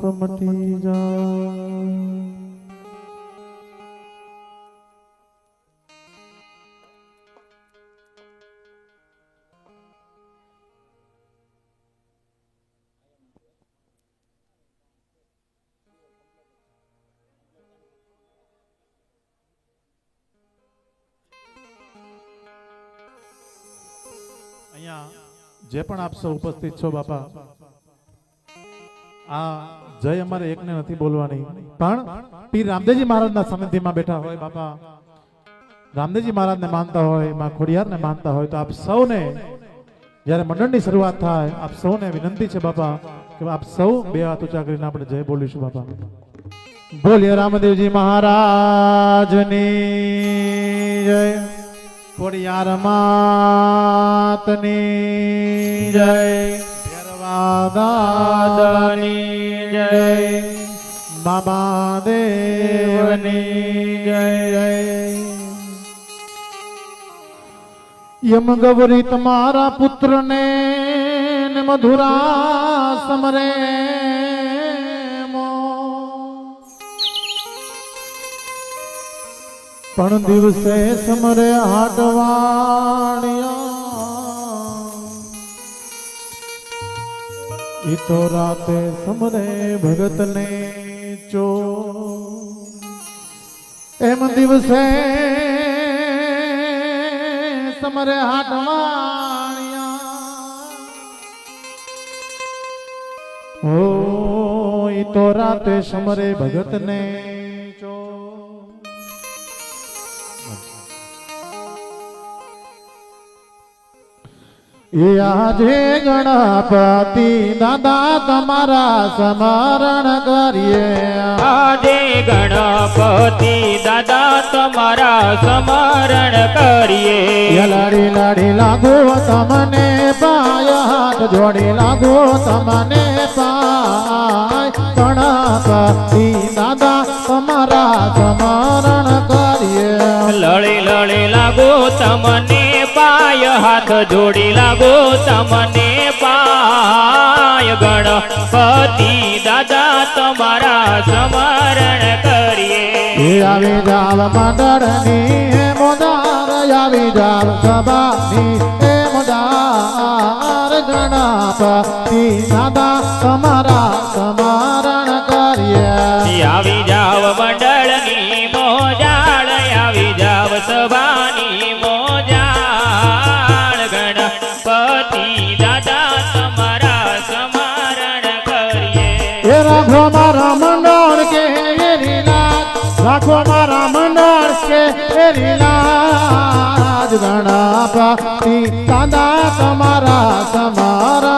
પાપ મટી જાય અહીંયા જે પણ આપ સૌ ઉપસ્થિત છો બાપા આ જય અમારે એકને નથી બોલવાની. પણ પીર રામદેવજી મહારાજના સમિતિમાં બેઠા હોય બાપા. રામદેવજી મહારાજને માનતા હોય, માં ખોડિયારને માનતા હોય, તો આપ સૌને જ્યારે મંડળની શરૂઆત થાય, આપ સૌને વિનંતી છે બાપા કે આપ સૌ બે હાથ ઊંચા આપણે જય બોલીશું બાપા. બોલ્યો રામદેવજી મહારાજની જય. ખોડિયાર માતની જય. દાદાની જય બાબા દેવની જય યમ ગૌરી તમારા પુત્રને મધુરા સમરે પણ દિવસે સમરે હાટવાણિયા તો રાતે સમરે ભગતને ચો. એમ દિવસે સમરે હાટવાણિયા ઓ તો રાતે સમરે ભગતને એ આજે ગણપતિ દાદા તમારા સ્મરણ કરીએ. આજે ગણપતિ દાદા તમારા સ્મરણ કરીએ. લડી લડી લાગો તમને પાય હાથ જોડી લાગો તમને પાય. ગણપતિ દાદા તમારા સ્મરણ કરીએ. લડી લડી લાગો તમને પાય હાથ જોડી લાગો તમને પાય ગણપતિ દાદા તમારા સ્મરણ કરીએ. આવી જાવ મંડળની મોદાર આવી જાવ સભાની મોદાર ગણપતિ દાદા તમારા સ્મરણ કરીએ. આવી જાવ મંડળની મોજાળ આવી જાવ સભાની રાખો મારા મંડળ કે એ રીલાજ ગણપતિ દાદા તમારા સ્મરણ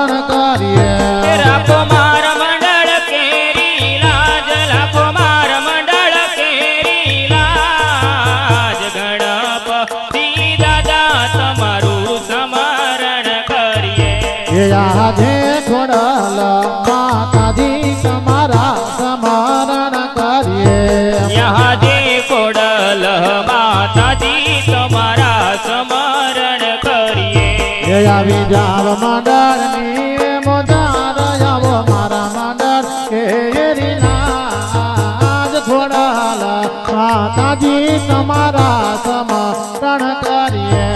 આવી જાવ મંડળની મોજાર આવો મારા મંડળ. માતાજી તમારા સ્મરણ કરીએ.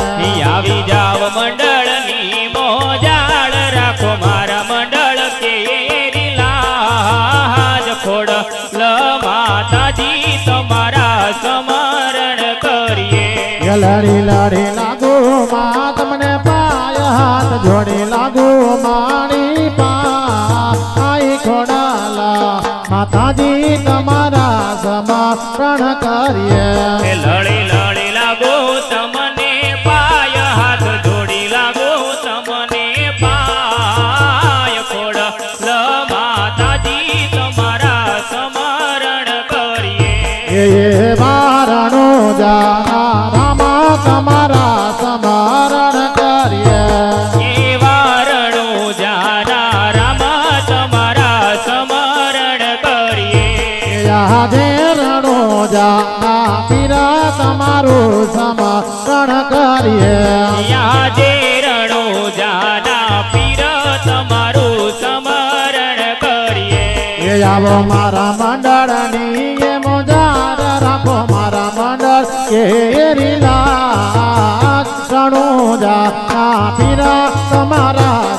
આવી જાવ મંડળની મોજાળ રાખો મારા મંડળ કેરી લાજ ખોડલ માતાજી તમારા સ્મરણ કરીએ. લડી લડી જોડી સમરણ કરીએ. યાદે રણો જાના પીર તમારું સ્મરણ કરીએ. એ એ આવો મારા મંડળની એ મોજાર રાખો મારા મંડળ. કેરી લાજ રણુજા ના પીરા તમારા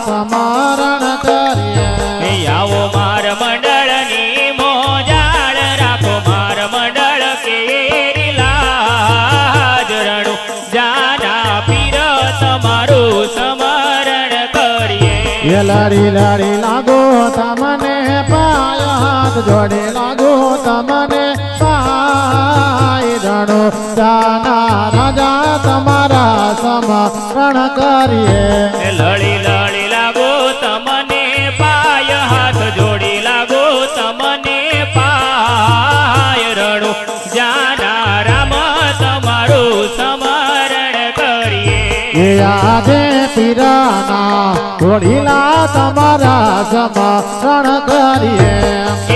લડી લડી લાગો તમને પાય હાથ જોડે લાગો તમને પાય રણો જાના રાજા તમારા સમરણ કરીએ. લડી લડી લાગો તમને પાય હાથ જોડી લાગો તમને પાય રણું જાના રામ તમારું સમરણ કરીએ. આજે પીરાના ઘોડીલા તમારા સમરણ કરીએ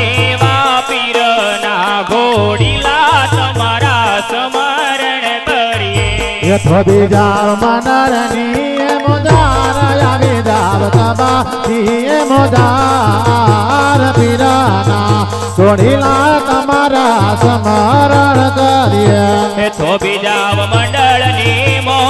એવા પીરના ઘોડીલા તમારા સમરણ કરીએ થોડી આવી તમારી એ પીરાના ઘોડીલા તમારા સમરણ કરીએ તો બીજા મંડળની જાવ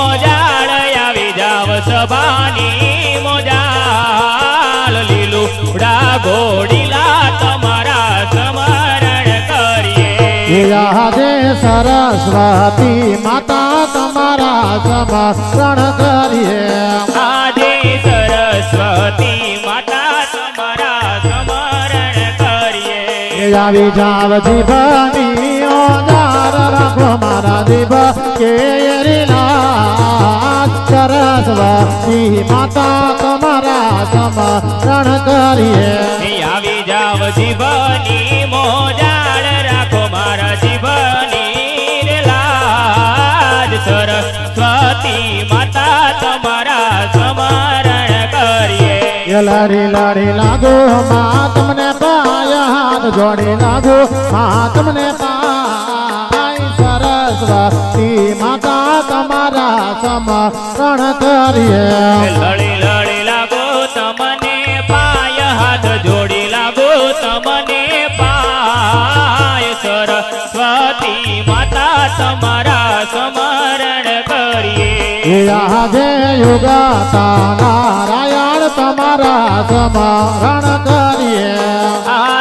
સભાની મોજાળ લીલુડા ઘોડીલા તમારા સ્મરણ કરીએ. આજે સરસ્વતી માતા તમારા સમરણ કરીએ. આજે સરસ્વતી માતા તમારા સ્મરણ કરીએ. આવી જાવ જીવની રાખો મારા કેરી લાજ સરસ્વતી માતા તમારા સમરણ કરીએ. આવી જાવ જીવની મોજાળ રાખો મારા જીવની લાજ સરસ્વતી માતા તમારા સમરણ કરીએ. લારી લડી લાગો મા તમને પાયા હાથ જોડી લાગો. મા તમને પાય સરસ્વતી માતા તમારા સમરણ કરીએ લડી લડી લાગો તમને પાય હાથ જોડી લાગો તમને પાય. સરસ્વતી માતા તમારા સ્મરણ કરીએ. આજે યુગતા નારાયણ તમારા સમરણ કરીએ આજે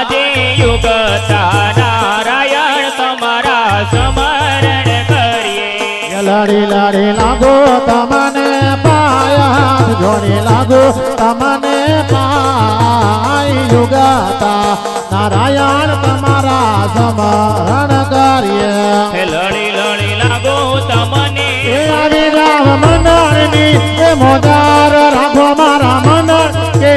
લડી લડી લાગો તમને પાયા. જોડી લાગો તમને પાઈ યુગતા નારાયણ તમારા સમરણ કરીએ. લડી લડી લાગો તમને. આવી રામ મંડળની એ મોદાર રાખો મારા મંડળ કે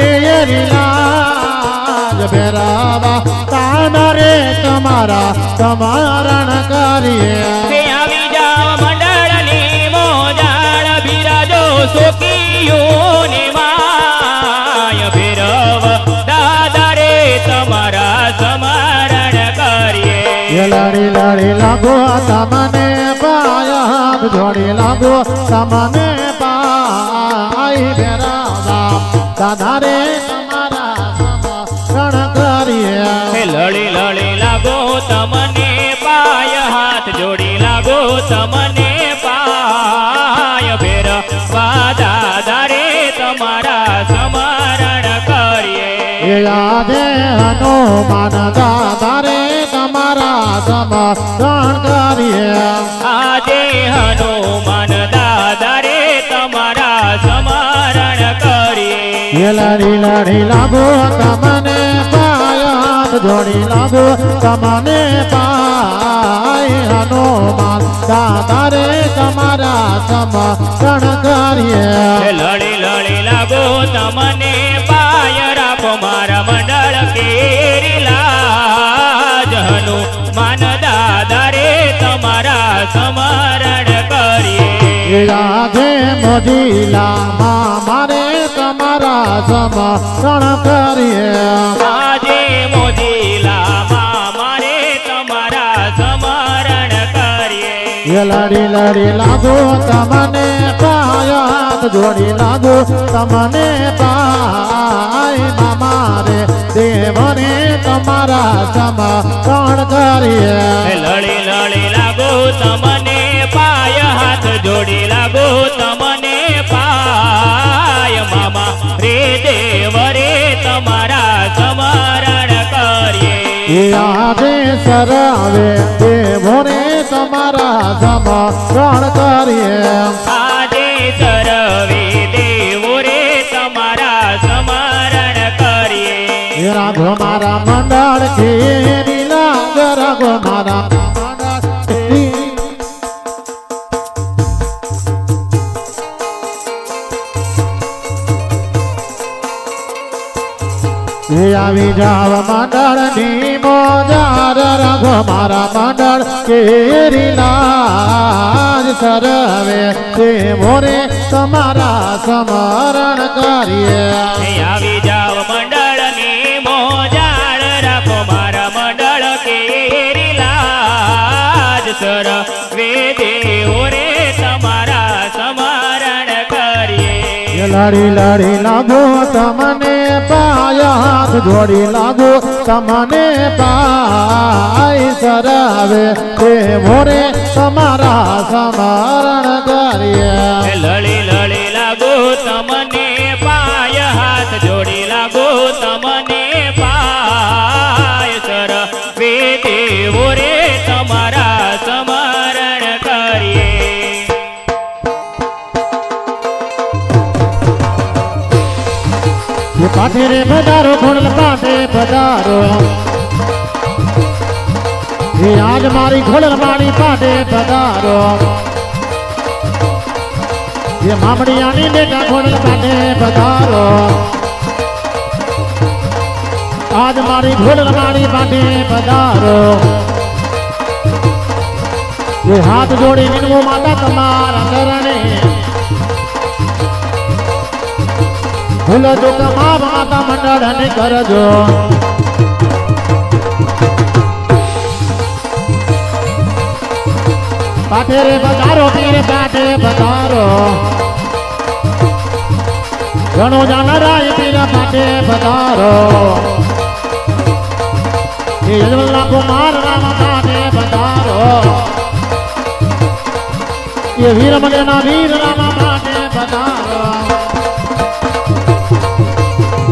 તાના રે તમારા સમરણ કરીએ. સોકીઓને માય ભેરવ દાદા રે તમારા સ્મરણ કરીએ. લડી લડી લાગો સામાને પાયા જોડી લાગો સામાને પાય બેરાવા દાદા રે તમારા સમરણ કરીએ. લડી લડી લાગો તમને પાય હાથ જોડી લાગો તમને હનુમાન દાદા રે તમારા સમરણ કરીએ. આજે હનુમાન દાદા રે તમારા સમરણ કરીએ. લડી લડી લાગો તમને પાયાત જોડી લાગો તમને પાય હનુમાન દાદા રે તમારા સમરણ કરીએ. લડી લડી લાગો તમને સ્મરણ કરીએ. રાધે મોજીલામાં મારે તમારા સમરણ કરીએ. આજે મોજીલામાં મારે તમારા સ્મરણ કરીએ. લડી લડી લાગો તમને પાયાત જોડી લાગો તમને પાય મારે દેવને તમારા કોણ કરીએ. લળી લળી લાગો તમને પાય હાથ જોડી લાગો તમને પાય. મામા રે દેવ રે તમારા સમરણ કરીએ. સરાવે દેવો રે તમારા સમરણ કરીએ. આજે સર્વે રાઘો મારા મંડળ ખેરી લાગ મારા મંડળ. આવી જાવ મંડળની મોજાર રાઘો મારા મંડળ કેરી લાજ સરવે તે મોરે તમારા સમરણ કરીએ. આવી જાવ મંડળની લડી લડી લાગો, તમને પાયા હાથ જોડી લાગો, તમને પાય સરાવે તે મોરે તમારા સમરણ કરીએ. લડી લડી લાગો, તમને પાય હાથ જોડી લાગો એ પાઠે રે પધારો ખોડલ પાઠે પધારો એ આજ મારી ખોડલ મારી પાઠે પધારો એ મામડિયાની બેટા ખોડલ પાઠે પધારો આજ મારી ખોડલ મારી પાઠે પધારો એ હાથ જોડી વિનવો માતા તમારા ચરણે ભૂલો જો કમાવ માતા મંડળ ને કરજો. પાઠે રે પધારો પીર પાઠે પધારો ઘણો જાનરાય પીર પાઠે પધારો એ યજવલ્લા કુમાર રામ પાઠે પધારો એ વીર મગના વીર રામ પાઠે પધારો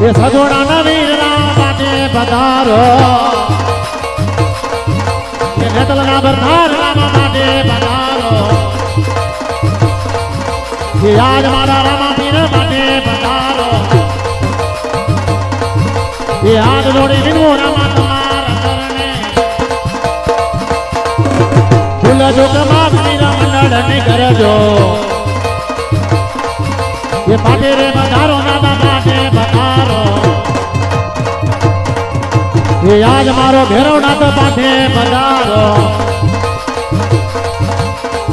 એ સજોડા નવીર રામ માટે પધારો. એ નેતલના બરધાર રામા માટે પધારો. એ આજ મારા રામા પીર માટે પધારો. એ હાથ જોડી વિનુ રામા તમારા ચરણે. ફૂલ જોક કમાપ મીરા લડને કરજો. એ પાટે એ આજ મારો ભેરો નાથ પાટે પધારો.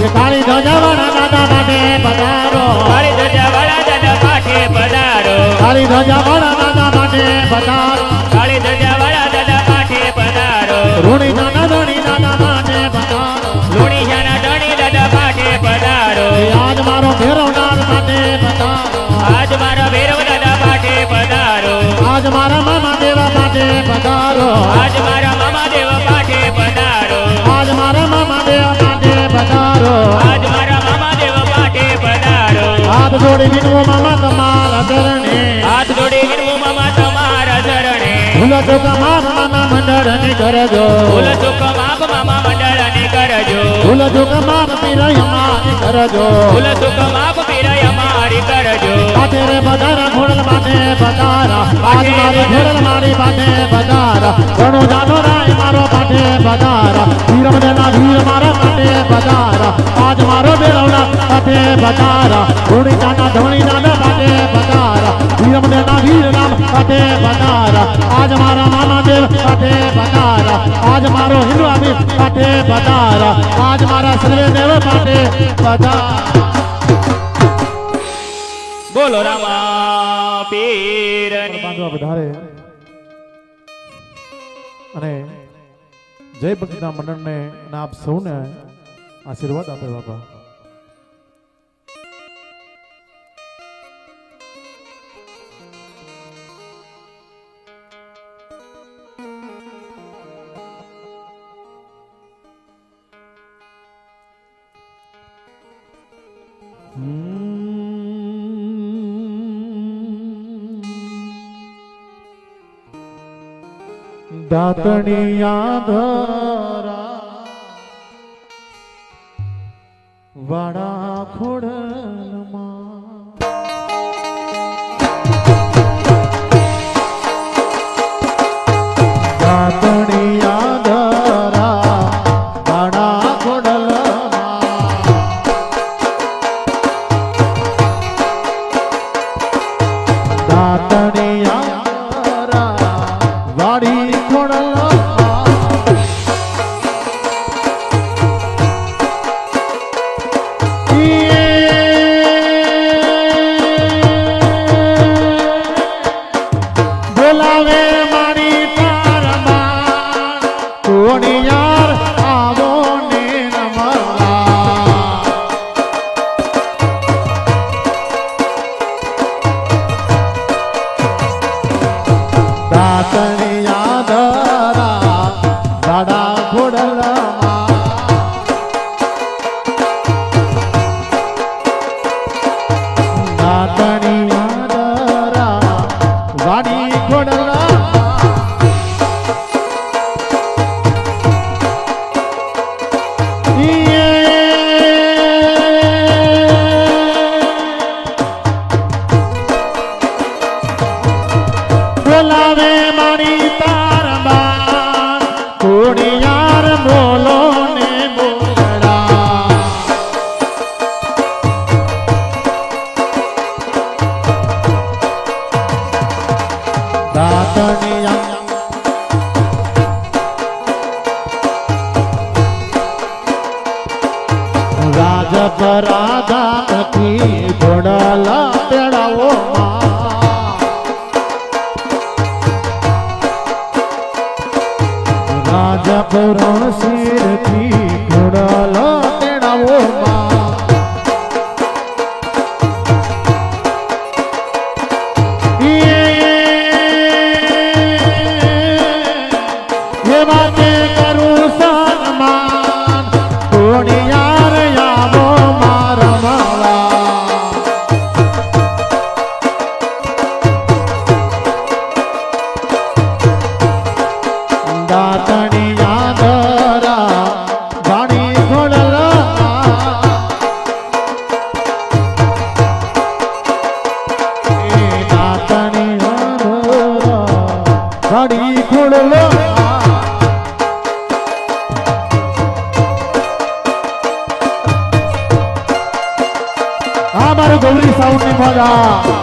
એ કાળી ધજાવાળા દાદા પાસે પધારો. કાળી ધજાવાળા દાદા પાસે પધારો. કાળી ધજાવાળા દાદા પાસે પધારો. કાળી ધજાવાળા દાદા પાસે પધારો. ઋણી દાદા ચરણે ચોકા માફ મામા મંડળ ને કરજો. ભૂલ ચોકા માપ મામા મંડળ ને કરજો. ભૂલ ચોકા માફ પીરય મારી કરજો. ભૂલ ચોકા માપ પીરાય અમારી કરજો. પાટે રે પધારા ઘોડલ માથે બધારા આજ મારી ઘોડલ મારી પાટે બધારા ઘણો જાનો રાય મારો પાટે બધારા વીર મદેના વીર મારા પાટે બધારા આજ મારો બેરવના પાટે બધારા ઘોડી દાના ધોણી દાના પાટે બધારા વીર મદેના વીર નામ પાટે પધારા. આજ મારા મામાદેવ સાથે પધારા આજ મારો હિન્દુ આવી સાથે પધારા આજ મારા સર્વે દેવ પધારા. બોલો રામા પીરની. વધારે અને જય ભક્તિના મંડળને અને આપ સૌને આશીર્વાદ આપે બાપા. દાતણી યાદરા એ આ મારું ગૌરી સાઉન્ડની મજા.